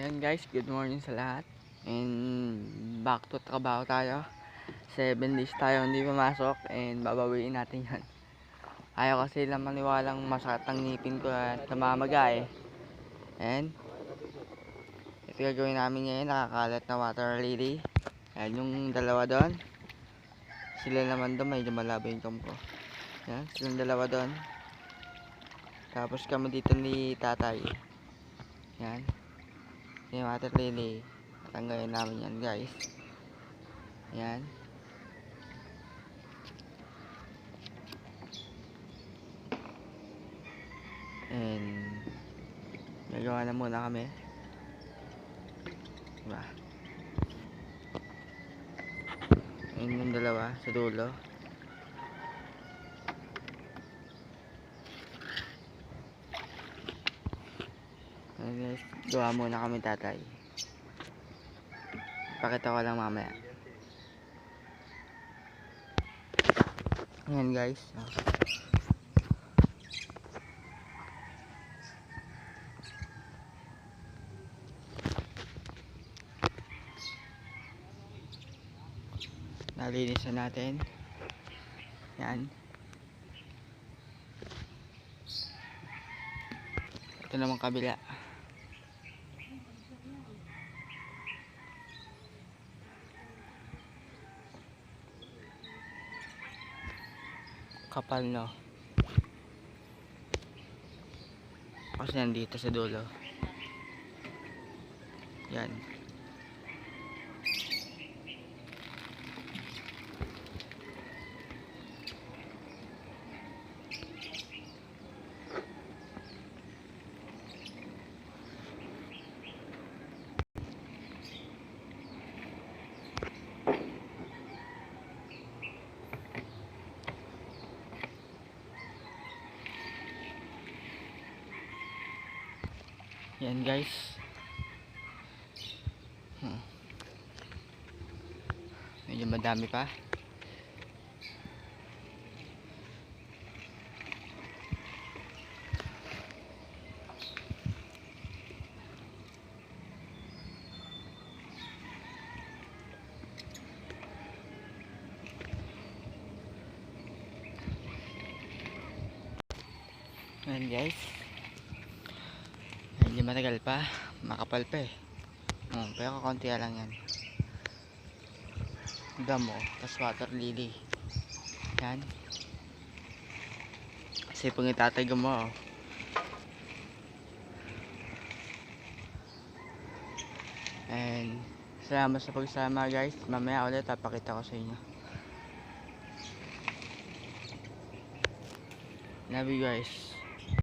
Ayan guys, good morning sa lahat. And back to trabaho tayo. 7 days tayo hindi pumasok and babawiin natin yan. Ayaw kasi lang maniwalang masakit ang ngipin ko at namamaga eh. And ito gagawin namin ngayon, nakakalat na water lily. Ayan yung dalawa doon. Sila naman doon, medyo malabo yung cam ko. Ayan, silang dalawa doon. Tapos kami dito ni tatay. Yan. Yung water lily. Tanggalin namin yan guys. Yan. And gagawa na muna kami. Diba? Ayun yung dalawa sa dulo. Gawa muna kami tatay. Pakita ko lang mamaya. Ayan guys. Oh. Nalinis na natin. Yan. Ito naman kabila. Kapal no. Kasi nandito sa dulo. Yan. Yan guys. Hmm. Medyo madami pa. Yan guys. Medyo matagal pa. Makapal pa eh. Oh, pero kakunti lang yan. Damo. Tapos water lily. Yan. Kasi pag itatag mo. Oh. And salamat sa pagsama guys. Mamaya ulit papakita ko sa inyo. Love you guys.